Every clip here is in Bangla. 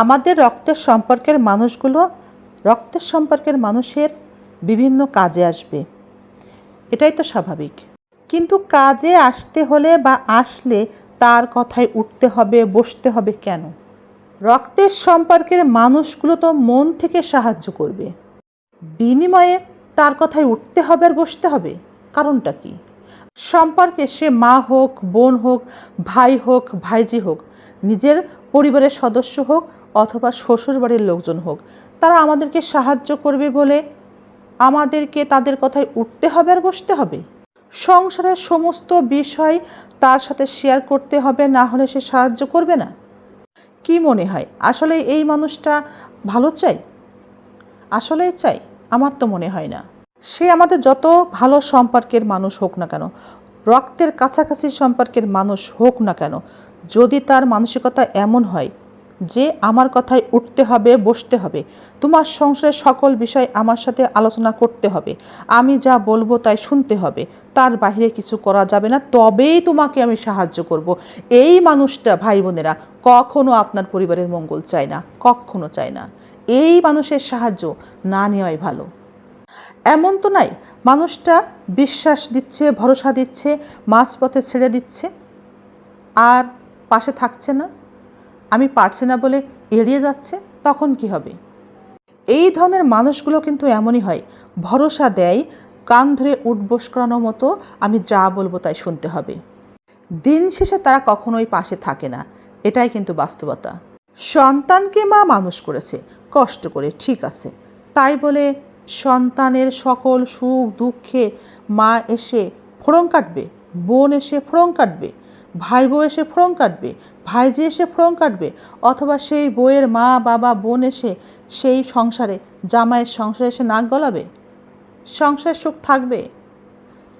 আমাদের রক্তের সম্পর্কের মানুষগুলো, রক্তের সম্পর্কের মানুষের বিভিন্ন কাজে আসবে। এটাই তো স্বাভাবিক। কিন্তু কাজে আসতে হলে বা আসলে তার কথায় উঠতে হবে, বসতে হবে কেন? রক্তের সম্পর্কের মানুষগুলো তো মন থেকে সাহায্য করবে। বিনিময়ে তার কথায় উঠতে হবে আর বসতে হবে, কারণটা কি? সম্পর্কে সে মা হোক, বোন হোক, ভাই হোক, ভাইজি হোক, নিজের পরিবারের সদস্য হোক অথবা শ্বশুর বাড়ির লোকজন হোক, তারা আমাদেরকে সাহায্য করবে বলে আমাদেরকে তাদের কথায় উঠতে হবে আর বসতে হবে। সংসারের সমস্ত বিষয় তার সাথে শেয়ার করতে হবে, না হলে সে সাহায্য করবে না। কি মনে হয়? আসলে এই মানুষটা ভালো চাই? আসলেই চাই, আমার তো মনে হয় না। সে আমাদের যত ভালো সম্পর্কের মানুষ হোক না কেন, রক্তের কাছাকাছি সম্পর্কের মানুষ হোক না কেন, যদি তার মানসিকতা এমন হয় যে আমার কথায় উঠতে হবে, বসতে হবে, তোমার সংসারের সকল বিষয় আমার সাথে আলোচনা করতে হবে, আমি যা বলব তাই শুনতে হবে, তার বাইরে কিছু করা যাবে না, তবেই তোমাকে আমি সাহায্য করব। এই মানুষটা, ভাই বোনেরা, কখনো আপনার পরিবারের মঙ্গল চায় না, কখনো চায় না। এই মানুষের সাহায্য না নেওয়াই ভালো। এমন তো নাই। মানুষটা বিশ্বাস দিচ্ছে, ভরসা দিচ্ছে, মাঝপথে ছেড়ে দিচ্ছে। আর পাশে থাকছে না। আমি পারছি না বলে এড়িয়ে যাচ্ছে, তখন কি হবে? এই ধরনের মানুষগুলো কিন্তু এমনই হয়। ভরসা দেয়, কান ধরে উঠবোস করানোর মতো আমি যা বলব তাই শুনতে হবে। দিন শেষে তারা কখনোই পাশে থাকে না। এটাই কিন্তু বাস্তবতা। সন্তানকে মা মানুষ করেছে। কষ্ট করে, ঠিক আছে। তাই বলে সন্তানের সকল সুখ দুঃখে মা এসে ফোড়ং কাটবে, বোন এসে ফোড়ং কাটবে ভাই বউ এসে ফোড়ং কাটবে, ভাইজি এসে ফোড়ং কাটবে, অথবা সেই বইয়ের মা, বাবা, বোন এসে সেই সংসারে, জামাইয়ের সংসারে এসে নাক গলাবে। সংসার সুখ থাকবে।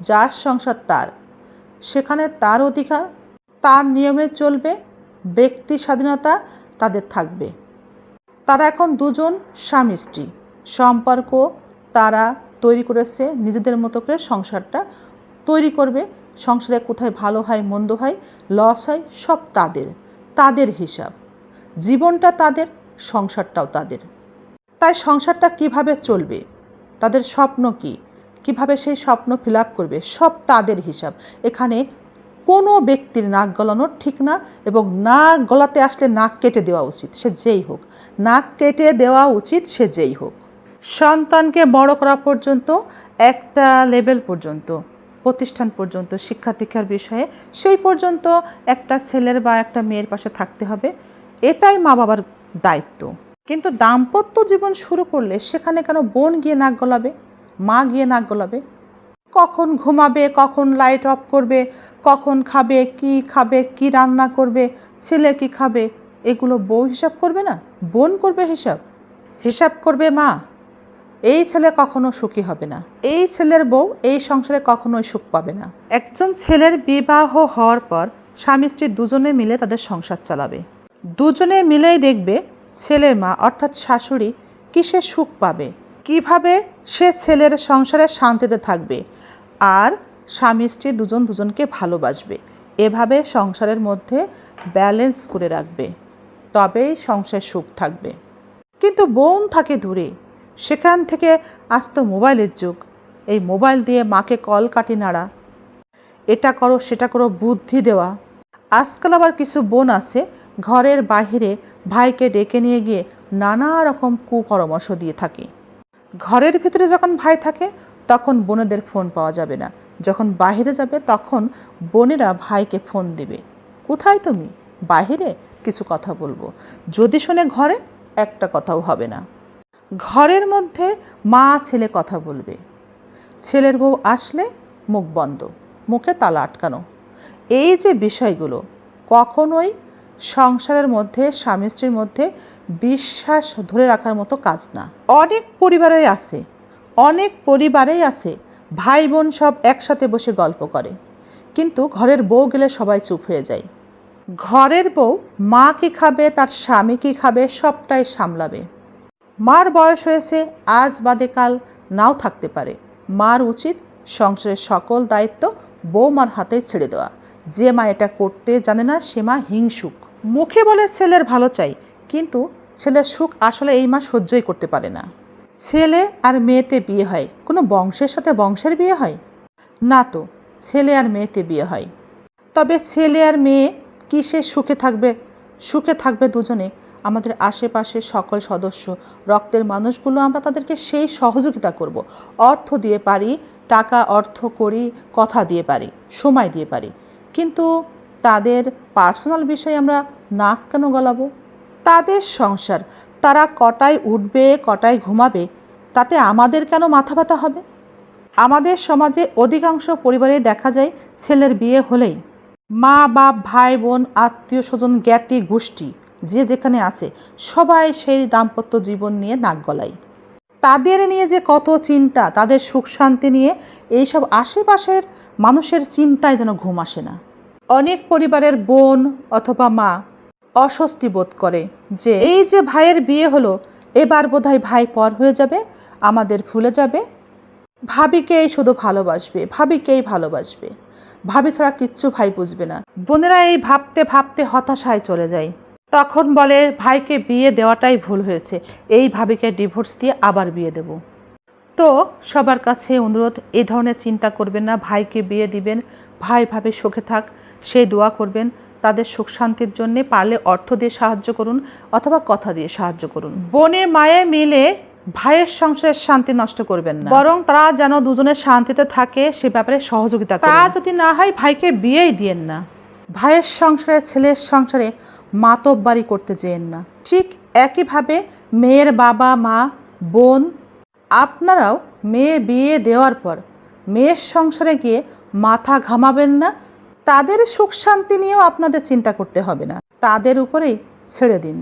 যার সংসার তার, সেখানে তার অধিকার, তার নিয়মে চলবে, ব্যক্তি স্বাধীনতা তাদের থাকবে। তারা এখন দুজন স্বামী স্ত্রী সম্পর্ক তারা তৈরি করেছে, নিজেদের মতো করে সংসারটা তৈরি করবে। সংসারে কোথায় ভালো হয়, মন্দ হয় লস হয়, সব তাদের তাদের হিসাব। জীবনটা তাদের, সংসারটাও তাদের। তাই সংসারটা কীভাবে চলবে? তাদের স্বপ্ন কি? কীভাবে সেই স্বপ্ন ফিল করবে? সব তাদের হিসাব। এখানে কোনো ব্যক্তির নাক গলানো ঠিক না এবং নাক গলাতে আসলে নাক কেটে দেওয়া উচিত, সে যেই হোক। নাক কেটে দেওয়া উচিত, সে যেই হোক। সন্তানকে বড় করা পর্যন্ত, একটা লেভেল পর্যন্ত, প্রতিষ্ঠান পর্যন্ত শিক্ষা দীক্ষার বিষয়ে, সেই পর্যন্ত একটা ছেলের বা একটা মেয়ের পাশে থাকতে হবে। এটাই মা বাবার দায়িত্ব। কিন্তু দাম্পত্য জীবন শুরু করলে সেখানে কেন বোন গিয়ে নাক গলাবে? মা গিয়ে নাক গলাবে? কখন ঘুমাবে? কখন লাইট অফ করবে? কখন খাবে? কি খাবে? কি রান্না করবে? ছেলে কি খাবে? এগুলো বউ হিসাব করবে না? বোন করবে হিসাব। হিসাব করবে মা। এই ছেলে কখনো সুখী হবে না। এই ছেলের বউ এই সংসারে কখনোই সুখ পাবে না। একজন ছেলের বিবাহ হওয়ার পর স্বামী স্ত্রী দুজনে মিলে তাদের সংসার চালাবে। দুজনে মিলেই দেখবে ছেলের মা, অর্থাৎ শাশুড়ি, কিসে সুখ পাবে, কীভাবে সে ছেলের সংসারে শান্তিতে থাকবে, আর স্বামী স্ত্রী দুজন দুজনকে ভালোবাসবে। এভাবে সংসারের মধ্যে ব্যালেন্স করে রাখবে। তবেই সংসার সুখ থাকবে। কিন্তু বোন থাকে দূরে। সেখান থেকে আসতো মোবাইলের যুগ। এই মোবাইল দিয়ে মাকে কল কাটি নাড়া। এটা করো, সেটা করো, বুদ্ধি দেওয়া। আজকাল আবার কিছু বোন আছে, ঘরের বাহিরে ভাইকে ডেকে নিয়ে গিয়ে নানা রকম কুপরামর্শ দিয়ে থাকে। ঘরের ভিতরে যখন ভাই থাকে, তখন বোনেদের ফোন পাওয়া যাবে না। যখন বাইরে যাবে, তখন বোনেরা ভাইকে ফোন দিবে। কোথায় তুমি? বাহিরে? কিছু কথা বলব। যদি শোনে ঘরে, একটা কথাও হবে না। ঘরের মধ্যে মা ছেলে কথা বলবে। ছেলের বউ আসলে মুখ বন্ধ, মুখে তালা আটকানো। এই যে বিষয়গুলো, কখনোই সংসারের মধ্যে, স্বামী স্ত্রীর মধ্যে বিশ্বাস ধরে রাখার মতো কাজ না। অনেক পরিবারেই আছে, অনেক পরিবারেই আছে ভাই বোন সব একসাথে বসে গল্প করে। কিন্তু ঘরের বউ গেলে সবাই চুপ হয়ে যায়। ঘরের বউ মা কী খাবে, তার স্বামী কী খাবে, সবটাই সামলাবে। মার বয়স হয়েছে, আজ বাদে কাল নাও থাকতে পারে। মার উচিত সংসারের সকল দায়িত্ব বৌমার হাতে ছেড়ে দেওয়া। যে মা এটা করতে জানে না, সে মা হিংসুক। মুখে বলে ছেলের ভালো চাই, কিন্তু ছেলের সুখ আসলে এই মা সহ্যই করতে পারে না। ছেলে আর মেয়েতে বিয়ে হয়, কোনো বংশের সাথে বংশের বিয়ে হয়? না তো, ছেলে আর মেয়েতে বিয়ে হয়। তবে ছেলে আর মেয়ে কিসে সুখে থাকবে? সুখে থাকবে দুজনে। আমাদের আশেপাশের সকল সদস্য, রক্তের মানুষগুলো, আমরা তাদেরকে সেই সহযোগিতা করব। অর্থ দিয়ে পারি, টাকা, অর্থ করি, কথা দিয়ে পারি, সময় দিয়ে পারি। কিন্তু তাদের পার্সোনাল বিষয়ে আমরা নাক কেন গলাবো? তাদের সংসার, তারা কটায় উঠবে, কটায় ঘুমাবে, তাতে আমাদের কেন মাথা ব্যথা হবে? আমাদের সমাজে অধিকাংশ পরিবারে দেখা যায় ছেলের বিয়ে হলেই মা, বাপ, ভাই, বোন আত্মীয় স্বজন জ্ঞাতি গোষ্ঠী যে যেখানে আছে, সবাই সেই দাম্পত্য জীবন নিয়ে নাক গলায়। তাদের নিয়ে যে কত চিন্তা, তাদের সুখ শান্তি নিয়ে এইসব আশেপাশের মানুষের চিন্তায় যেন ঘুম আসে না। অনেক পরিবারের বোন অথবা মা অস্বস্তি বোধ করে যে, এই যে ভাইয়ের বিয়ে হলো, এবার বোধহয় ভাই পর হয়ে যাবে, আমাদের ভুলে যাবে। ভাবিকেই শুধু ভালোবাসবে, ভাবিকেই ভালোবাসবে। ভাবি ছাড়া কিচ্ছু ভাই বুঝবে না। বোনেরা এই ভাবতে ভাবতে হতাশায় চলে যায়। তখন বলে ভাইকে বিয়ে দেওয়াটাই ভুল হয়েছে। এই ভাবিকে ডিভোর্স দিয়ে আবার বিয়ে দেব। তো সবার কাছে অনুরোধ এই ধরনের চিন্তা করবেন না ভাইকে বিয়ে দিবেন। ভাই ভাবে সুখে থাক সেই দোয়া করবেন। তাদের সুখ শান্তির জন্যে পারলে অর্থ দিয়ে সাহায্য করুন অথবা কথা দিয়ে সাহায্য করুন। বনে মায়ে মিলে ভাইয়ের সংসারের শান্তি নষ্ট করবেন না। বরং তারা যেন দুজনের শান্তিতে থাকে সে ব্যাপারে সহযোগিতা তা যদি না হয় ভাইকে বিয়েই দিয়েন না। ভাইয়ের সংসারে ছেলের সংসারে মাতব্বারি করতে যেয়েন না। ঠিক একইভাবে মেয়ের বাবা, মা, বোন, আপনারাও মেয়ে বিয়ে দেওয়ার পর মেয়ের সংসারে গিয়ে মাথা ঘামাবেন না, তাদের সুখ শান্তি নিয়েও আপনাদের চিন্তা করতে হবে না। তাদের উপরেই ছেড়ে দিন।